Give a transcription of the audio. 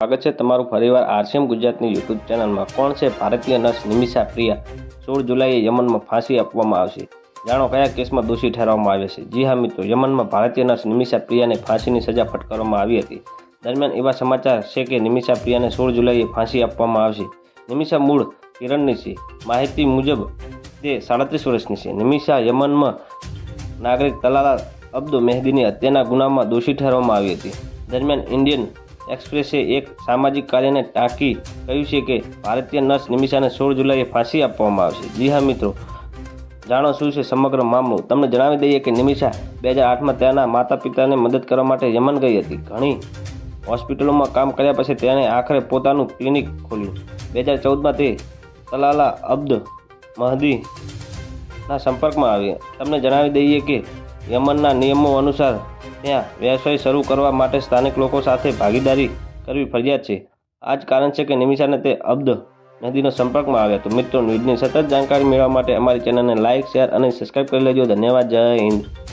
સ્વાગત છે તમારું ફરીવાર આરસીએમ ગુજરાતની યુટ્યુબ ચેનલમાં. કોણ છે ભારતીય નર્સ નિમિષા પ્રિયા? સોળ જુલાઈએ યમનમાં ફાંસી આપવામાં આવશે. જાણો કયા કેસમાં દોષી ઠેરવવામાં આવે છે? જી હા મિત્રો, યમનમાં ભારતીય નર્સ નિમિષા પ્રિયાને ફાંસીની સજા ફટકારવામાં આવી હતી. દરમિયાન એવા સમાચાર છે કે નિમિષા પ્રિયાને સોળ જુલાઈએ ફાંસી આપવામાં આવશે. નિમિષા મૂળ કિરણની છે. માહિતી મુજબ તે સાડત્રીસ વર્ષની છે. નિમિષા યમનમાં નાગરિક તલાલા અબ્દુ મેહદીની હત્યાના ગુનામાં દોષી ઠેરવવામાં આવી હતી. દરમિયાન ઇન્ડિયન એક્સપ્રેસે એક સામાજિક કાર્યને ટાંકી કહ્યું છે કે ભારતીય નર્સ નિમિષાને સોળ જુલાઈએ ફાંસી આપવામાં આવશે. જી હા, મિત્રો. જાણો શું છે સમગ્ર મામલો? તમને જણાવી દઈએ કે નિમિષા બે હજાર આઠમાં તેના માતા પિતાને મદદ કરવા માટે યમન ગઈ હતી. ઘણી હોસ્પિટલોમાં કામ કર્યા પછી તેણે આખરે પોતાનું ક્લિનિક ખોલ્યું. બે હજાર ચૌદમાં તે તલાલા અબ્દ મહદીના સંપર્કમાં આવી તમને જણાવી દઈએ કે યમનના નિયમો અનુસાર ત્યાં વ્યવસાય શરૂ કરવા માટે સ્થાનિક લોકો સાથે ભાગીદારી કરવી ફરજિયાત છે. આ જ કારણ છે કે નિમિષાને તે અબ્દ નદીનો સંપર્કમાં આવ્યો તો મિત્રો, ન્યૂઝની સતત જાણકારી મેળવવા માટે અમારી ચેનલને લાઇક શેર અને સબસ્ક્રાઈબ કરી લેજો. ધન્યવાદ. જય હિન્દ.